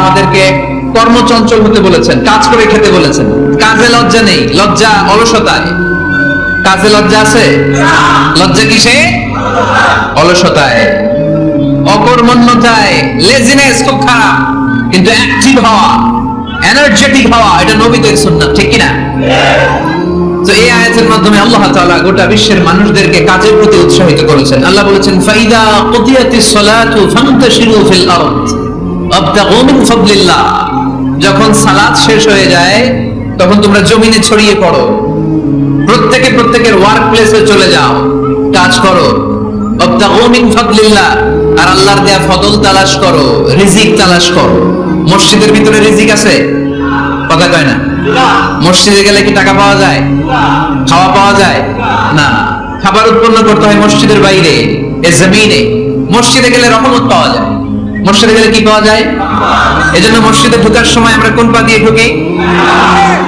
আমাদেরকে কর্মচঞ্চল হতে বলেছেন, কাজ করে খেতে বলেছেন। কাজে লজ্জা নেই, লজ্জা অলসতায়। কাজে লজ্জা আছে? লজ্জা কিসে? অলসতায়। অকর্মণ্যতায় লেজিনেস খুব খারাপ, কিন্তু অ্যাক্টিভ হওয়া এনার্জেটিক হওয়া, এটা ঠিক কিনা? তো এই আয়াতের মাধ্যমে আল্লাহ তাআলা গোটা বিশ্বের মানুষদেরকে কাজের প্রতি উৎসাহিত করেছেন। আল্লাহ বলেছেন, ফাইদা সালাতু ফিল আরদ। যখন সালাদ শেষ হয়ে যায়, তখন তোমরা জমিনে ছড়িয়ে পড়ো। প্রত্যেকে প্রত্যেকের ওয়ার্ক প্লেসে চলে যাও। কাজ করো। আর আল্লাহর দেয়া ফদল তালাশ করো, রিজিক তালাশ করো। মসজিদের ভিতরে রিজিক আছে? কথা কয় না। মসজিদে গেলে কি টাকা পাওয়া যায়? খাওয়া পাওয়া যায়? না। খাবার উৎপন্ন করতে হয় মসজিদের বাইরে, এ জমিনে। মসজিদে গেলে রহমত পাওয়া যায়। মসজিদে গেলে কি পাওয়া যায়? এজন্য মসজিদে ঢোকার সময় আমরা কোন পা দিয়ে ঢুকি?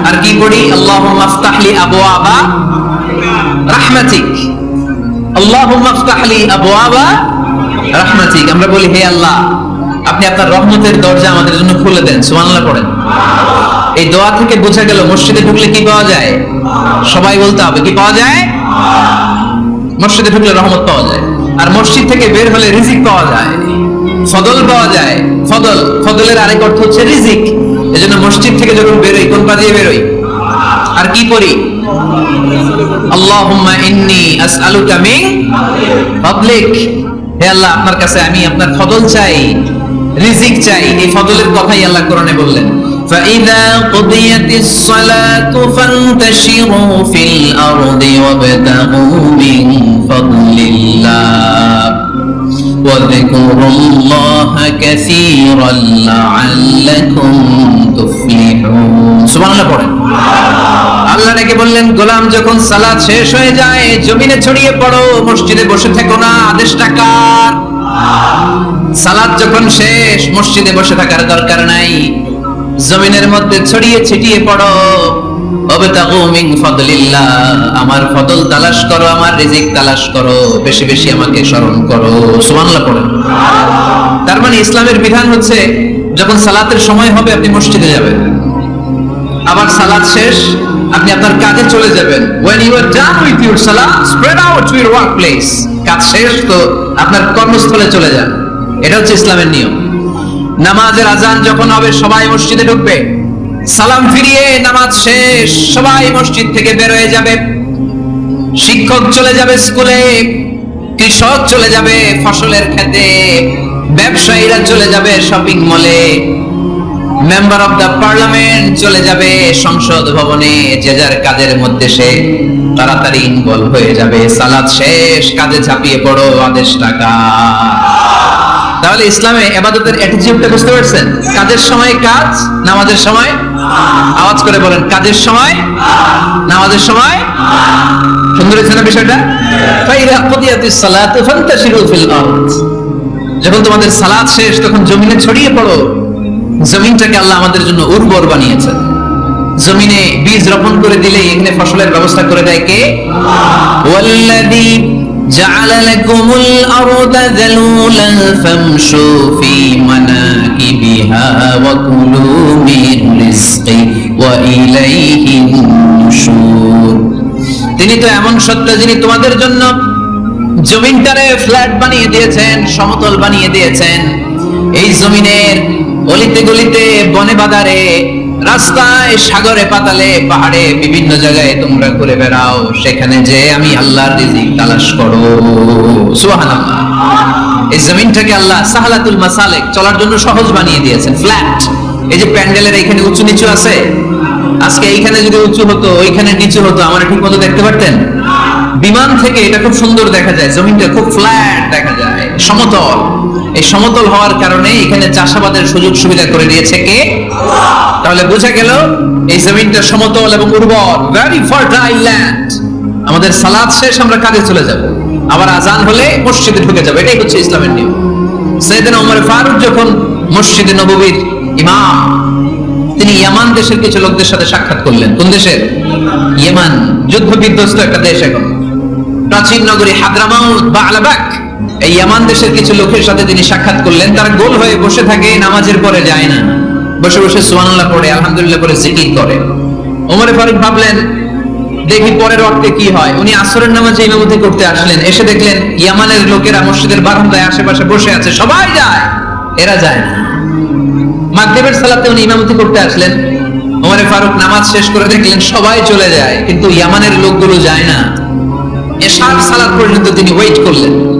আর কি পড়ি? আল্লাহ আবু আবা আবু আবা আমরা বলি, হে আল্লাহ, আপনি আপনার রহমতের দরজা আমাদের জন্য খুলে দেন। সুবহানাল্লাহ পড়েন। এই দোয়া থেকে বোঝা গেল, মসজিদে ঢুকলে কি পাওয়া যায়? সবাই বলতে হবে, কি পাওয়া যায়? মসজিদে ঢুকলে রহমত পাওয়া যায়। আর মসজিদ থেকে বের হলে রিজিক পাওয়া যায়। ফদল পাওয়া যায় ফদল ফদলের আরেক অর্থ হচ্ছে রিজিক এজন্য মসজিদ থেকে যখন বেরোই কোন পা দিয়ে বেরোই আর কি পড়ি আল্লাহুম্মা ইন্নী আসআলুকা মিন ফাদলিক হে আল্লাহ আপনার কাছে আমি আপনার ফদল চাই রিজিক চাই এই ফদলের কথাই আল্লাহ কোরআনে বললেন فإذا قضيت الصلاة فانتشروا في الأرض وابتغوا من فضل الله واذكروا الله كثيرا لعلكم تفلحون سبحان الله পড়েন আল্লাহ নাকি বললেন গোলাম যখন সালাত শেষ হয়ে যায় জমিনে ছড়িয়ে পড়ো মসজিদে বসে থেকো না আদেশটা কার সালাত যখন শেষ মসজিদে বসে থাকার দরকার নাই জমিনের মধ্যে ছড়িয়ে ছিটিয়ে পড়ো অবতাগু মিন ফাদলিল্লাহ আমার ফদল তালাশ করো, আমার রিজিক তালাশ করো, বেশি বেশি আমাকে স্মরণ করো। সুবহানাল্লাহ পড়েন। তার মানে ইসলামের বিধান হচ্ছে, যখন সালাতের সময় হবে, আপনি মসজিদে যাবেন। আবার সালাত শেষ, আপনি আপনার কাজে চলে যাবেন। When you are done with your salah spread out to your workplace কাজ শেষ তো আপনার কর্মস্থলে চলে যান। এটা হচ্ছে ইসলামের নিয়ম। নামাজের আজান যখন হবে, সবাই মসজিদে ঢুকবে। সালাম ফিরিয়ে নামাজ শেষ। সবাই মসজিদ থেকে বের হয়ে যাবে। শিক্ষক চলে যাবে স্কুলে, কৃষক চলে যাবে ফসলের খেতে, ব্যবসায়ীরা চলে যাবে শপিং মলে মেম্বার অফ দ্য পার্লামেন্ট চলে যাবে সংসদ ভবনে, যে যার কাজের মধ্যে সে তাড়াতাড়ি ইনভলভ হয়ে যাবে। সালাদ শেষ, কাজে ঝাঁপিয়ে পড়ো, আদেশ টাকা তাহলে ইসলামে এবাদতের অ্যাটিটিউডটা বুঝতে পারছেন? কাজের সময় কাজ, নামাজের সময় আওয়াজ করে বলেন, কাজের সময়? নামাজের সময়? সুন্দর হয়েছে না বিষয়টা? যখন তোমাদের সালাত শেষ, তখন জমিনে ছড়িয়ে পড়ো। জমিনটাকে আল্লাহ আমাদের জন্য উর্বর বানিয়েছেন। জমিনে বীজ রোপণ করে দিলে এখানে ফসলের ব্যবস্থা করে দেয় কে? ওয়াল্লাযী আরদা যালুলান ফামশু ফি মানাকিবিহা ওয়া কুলু মিন রিজকি ওয়া ইলাইহি নুশুর তিনি তো এমন সত্য যিনি তোমাদের জন্য জমিনটারে ফ্ল্যাট বানিয়ে দিয়েছেন, সমতল বানিয়ে দিয়েছেন। এই জমিনের অলিতে গলিতে, বনে বাদারে রাস্তায়, সাগরে, পাতালে, পাহাড়ে, বিভিন্ন জায়গায় তোমরা ঘুরে বেড়াও। সেখানে যে আমি আল্লাহর রিজিক তালাশ করো। সুবহানাল্লাহ। এই জমিনটাকে আল্লাহ সাহালাতুল মাসালেক চলার জন্য সহজ বানিয়ে দিয়েছেন। ফ্ল্যাট। এই যে প্যান্ডেলের এখানে উঁচু নিচু আছে? আজকে এইখানে যদি উঁচু হতো, ওইখানে নিচু হতো, আমার ঠিক মতো দেখতে পারতেন? বিমান থেকে এটা খুব সুন্দর দেখা যায়। জমিনটা খুব ফ্ল্যাট দেখা যায়। সমতল। এই সমতল হওয়ার কারণে এখানে চাষাবাদের সুযোগ সুবিধা করে দিয়েছে কে? তাহলে বোঝা গেল, এই জমিনটা সমতল এবং উর্বর। ভেরি ফার্টাইল ল্যান্ড আমাদের সালাদ শেষ, আমরা কাজে চলে যাব। আবার আজান হলে মসজিদে ঢুকে যাবে। এটাই হচ্ছে ইসলামের নিয়ম। সৈয়দনা ওমর ফারুক যখন মসজিদে নববীর ইমাম, তিনি ইয়ামান দেশের কিছু লোকদের সাথে সাক্ষাৎ করলেন। কোন দেশের? ইয়েমান। যুদ্ধ বিধ্বস্ত একটা দেশ এখন। প্রাচীন নগরী হাদ্রামাউত বা আলাবাক এই ইয়ামান দেশের কিছু লোকের সাথে তিনি সাক্ষাৎ করলেন। তারা গোল হয়ে বসে থাকে, নামাজের পরে যায় না। বসে বসে সুবহানাল্লাহ পড়ে, আলহামদুলিল্লাহ করে জিকির করে। ওমরে ফারুক ভাবলেন, দেখি পরের ওয়াক্তে কি হয়? উনি আসরের নামাজে ইমামতি করতে আসলেন। এসে দেখলেন, ইয়ামানের লোকেরা মসজিদের বারান্দায় আশেপাশে বসে আছে। সবাই যায়, এরা যায় না। মাগরিবের সালাতে উনি ইমামতি করতে আসলেন। ওমরে ফারুক নামাজ শেষ করে দেখলেন, সবাই চলে যায়, কিন্তু ইয়ামানের লোকগুলো যায় না। এ এশার সালাত পর্যন্ত তিনি ওয়েট করলেন।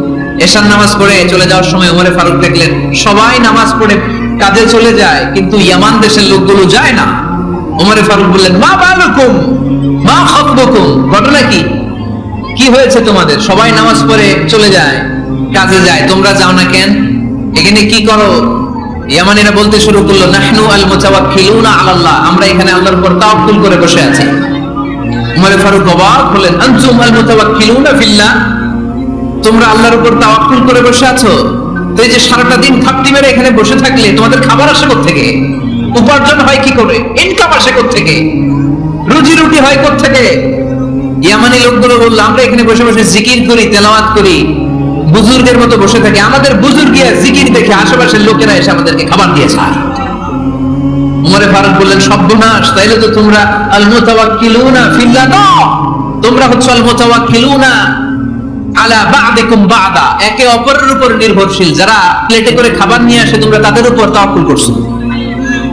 এশার নামাজ পড়ে চলে যাওয়ার সময় ওমরে ফারুক দেখলেন, সবাই নামাজ পড়ে কাজে চলে যায়, কিন্তু ইয়ামান দেশের লোকগুলো যায় না। ওমরে ফারুক বললেন, মা বালুকুম, মা খতবুকুম। ঘটনা কি? কি হয়েছে তোমাদের? সবাই নামাজ পড়ে চলে যায়, কাজে যায়, তোমরা যাও না কেন? এখানে কি করো? ইয়ামানিরা বলতে শুরু করল, নাহনু আল মুতাওয়াক্কিলুনা আলাল্লাহ। আমরা এখানে আল্লাহর উপর তাওয়াক্কুল করে বসে আছি। উমর ফারুক অবাক হলেন, আনতুম আল মুতাওয়াক্কিলুনা ফিল্লাহ? তোমরা আল্লাহর উপর তাওয়াক্কুল করে বসে আছো? এই যে সারাটা দিন খাপটি মেরে এখানে বসে থাকলে তোমাদের খাবার আসে থেকে উপার্জন হয় কি করে? ইনকাম আসে থেকে রুজি রুটি হয় থেকে ইয়ামানি লোকগুলো বলল, আমরা এখানে বসে বসে জিকির করি, তেলাওয়াত করি। বুজুর্গের মতো বসে থাকি। আমাদের বুজুর্গিয়া জিকির দেখে আশেপাশের লোকেরা এসে আমাদেরকে খাবার দিয়ে যায় উমরে ফারুক বললেন, সর্বনাশ, তাইলে তো তোমরা আল মুতাওয়াক্কিলুনা ফিল্লাহ তোমরা হচ্ছে আল মুতাওয়াক্কিলুনা করে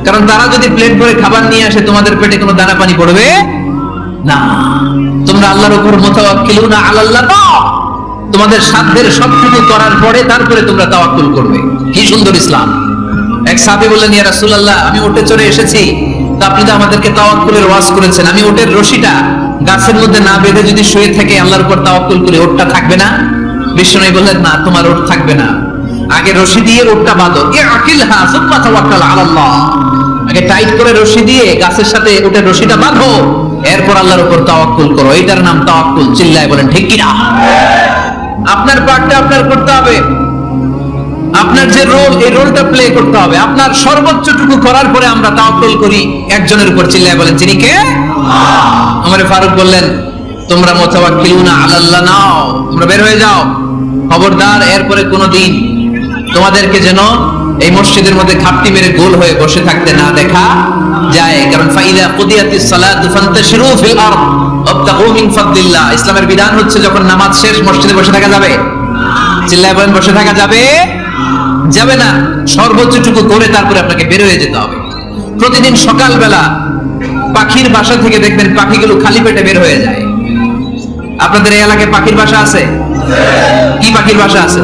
কারণ তারা যদি প্লেট ভরে খাবার নিয়ে আসে, তোমাদের পেটে কোনো দানা পানি পড়বে না। তোমরা আল্লাহর উপর তোমাদের সাধ্যের করার পরে তারপরে তোমরা তাওয়াক্কুল করবে। কি সুন্দর ইসলাম। এক সাহাবী বললেন, ইয়া আমি উঠে চড়ে এসেছি। তা আপনি তো আমাদেরকে তাওয়াক্কুলের ওয়াজ করেছেন। আমি ওটের রশিটা গাছের মধ্যে না বেঁধে যদি শুয়ে থেকে, আল্লাহর উপর তাওয়াক্কুল করি ওটটা থাকবে না? বিষ্ণু বললেন, না, তোমার ওট থাকবে না। আগে রশি দিয়ে ওটটা বাঁধো। এ আকিল হা সুম্মা তাওয়াক্কাল আলাল্লাহ আগে টাইট করে রশি দিয়ে গাছের সাথে ওটের রশিটা বাঁধো। এরপর আল্লাহর উপর তাওয়াক্কুল করো। এটার নাম তাওয়াক্কুল, চিল্লায় বলেন, ঠিক কিনা আপনার পার্টটা আপনার করতে হবে। আপনার যে রোল, এই রোলটা প্লে করতে হবে। আপনার সর্বোচ্চটুকু করার পরে আমরা তাওয়াক্কুল করি। একজনের উপর চিল্লায় বলেন, যিনি কে? আমার ফারুক বললেন, তোমরা নাও, তোমরা বের হয়ে যাও। খবরদার, এরপরে কোনোদিন তোমাদেরকে যেন এই মসজিদের মধ্যে খাপটি মেরে গোল হয়ে বসে থাকতে না দেখা যায়। কারণ ফাইদা ইসলামের বিধান হচ্ছে যখন নামাজ শেষ, মসজিদে বসে থাকা যাবে। চিল্লায় বলেন, বসে থাকা যাবে? যাবে না। সর্বোচ্চটুকু করে তারপরে আপনাকে বের হয়ে যেতে হবে। প্রতিদিন সকালবেলা পাখির বাসা থেকে দেখবেন পাখিগুলো খালি পেটে বের হয়ে যায়। আপনাদের এই এলাকায় পাখির বাসা আছে? কি পাখির বাসা আছে?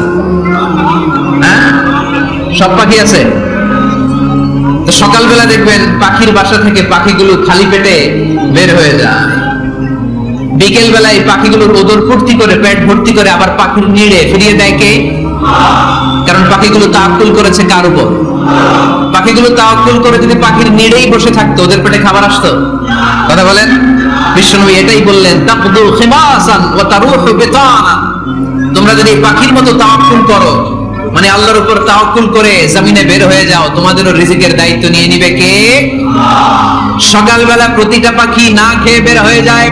হ্যাঁ? সব পাখি আছে? তো সকালবেলা দেখবেন পাখির বাসা থেকে পাখিগুলো খালি পেটে বের হয়ে যায়। বিকেল বেলায় পাখিগুলোর ওদর ফুর্তি করে, পেট ভর্তি করে আবার পাখির নিড়ে ফিরিয়ে দেয় কে? কারণ পাখিগুলো তাকুল করেছে কার উপর? পাখিগুলো তাকুল করে যদি পাখির নিড়েই বসে থাকতো, ওদের পেটে খাবার আসতো? কথা বলেন? বিশ্বনবী এটাই বললেন, তাকদু খিমাসান ওয়া তারুহু বিতানা। তোমরা যদি পাখির মতো তাওয়াক্কুল করো মানে আল্লাহর উপর তাওয়াক্কুল করে জমিনে বের হয়ে যাও, তোমাদেরও রিজিকের দায়িত্ব নিয়ে নিবে কে? সকালবেলা প্রতিটা পাখি না খেয়ে বের হয়ে যায়।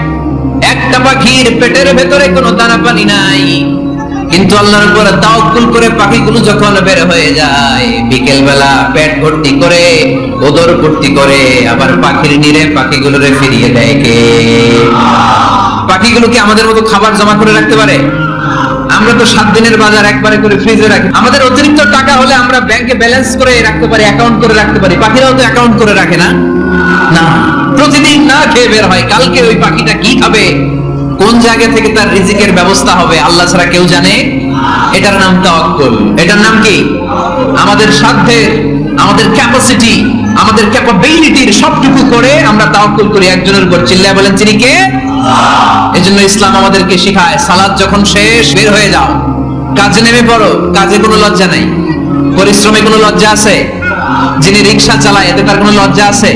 একটা পাখির পেটের ভেতরে কোনো দানা পানি নাই। কিন্তু আল্লাহর উপর তাওয়াক্কুল করে পাখিগুলো যখন বের হয়ে যায় বিকেল বেলা পেট ভর্তি করে, ওদর ভর্তি করে, আবার পাখির নিরে পাখিগুলোরে ফিরিয়ে দেয় কে? পাখিগুলো কি আমাদের মতো খাবার জমা করে রাখতে পারে? আমরা তো সাত দিনের বাজার একবারে করে ফ্রিজে রাখি। আমাদের অতিরিক্ত টাকা হলে আমরা ব্যাংকে ব্যালেন্স করে রাখতে পারি অ্যাকাউন্ট করে রাখতে পারি। পাখিরাও তো অ্যাকাউন্ট করে রাখে না? না। প্রতিদিন না খেয়ে বের হয়। কালকে ওই পাখিটা কি খাবে? কোন জায়গা থেকে তার রিজিকের ব্যবস্থা হবে, আল্লাহ ছাড়া কেউ জানে? এটার নাম তাওয়াক্কুল। এটার নাম কি? আমাদের সাধ্যের আমাদের ক্যাপাসিটি আমাদের ক্যাপাবিলিটির সবটুকু করে আমরা তাওয়াক্কুল করি, একজনের উপর। চিল্লায় বলেন, তিনি কে? এজন্য ইসলাম আমাদেরকে শেখায়, সালাদ যখন শেষ, বের হয়ে যাও। কাজে নেমে পড়ো, কাজে কোনো লজ্জা নাই। পরিশ্রমে কোনো লজ্জা আছে? যিনি রিক্সা চালায়, এতে তার কোনো লজ্জা আছে?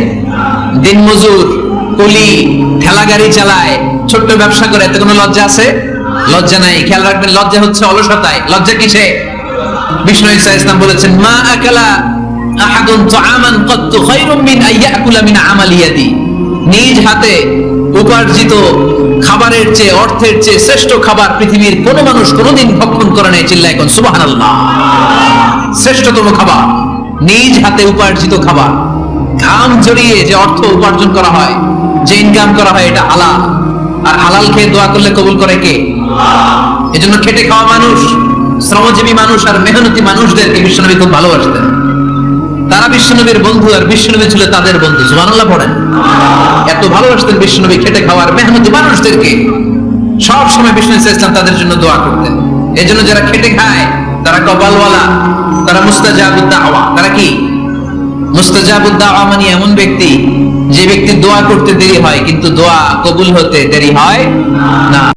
দিনমজুর কুলি ঠেলা গাড়ি চালায়, ছোট্ট ব্যবসা করে, এতে কোনো লজ্জা আছে? লজ্জা নাই, খেয়াল রাখবেন, লজ্জা হচ্ছে অলসতায়। লজ্জা কিসে? বিষ্ণু ইসা ইসলাম বলেছেন, মা আকালা আহাদুন তুআমান কত্তু খায়রুম মিন আইয়াকুলা মিন আমালিয়াতি নিজ হাতে উপার্জিত খাবারের চেয়ে, অর্থের চেয়ে শ্রেষ্ঠ খাবার পৃথিবীর কোনো মানুষ কোনোদিন ভক্ষণ করে নাই চিল্লা এখন সুবহানাল্লাহ। শ্রেষ্ঠতম খাবার, নিজ হাতে উপার্জিত খাবার। ঘাম জড়িয়ে যে অর্থ উপার্জন করা হয় যে ইনকাম করা হয় এটা হালাল। আর হালাল খেয়ে দোয়া করলে কবুল করে কে? এজন্য খেটে খাওয়া মানুষ, শ্রমজীবী মানুষ আর মেহনতি মানুষদেরকে বিশ্বনবী খুব ভালোবাসতেন। তারা বিশ্বনবীর বন্ধু আর বিশ্বনবী ছিল তাদের বন্ধু, সুবহানাল্লাহ পড়েন। এত ভালোবাসতেন বিশ্বনবী খেটে খাওয়ার মেহনতি মানুষদেরকে। সব সময় বিষ্ণু ইসলাম তাদের জন্য দোয়া করতেন। এই জন্য যারা খেটে খায়, তারা কপালওয়ালা, তারা মুস্তাজাবুদ দাওয়া। তারা কি? মুস্তাজাবুদ দাওয়া মানে এমন ব্যক্তি যে ব্যক্তি দোয়া করতে দেরি হয় কিন্তু দোয়া কবুল হতে দেরি হয় না।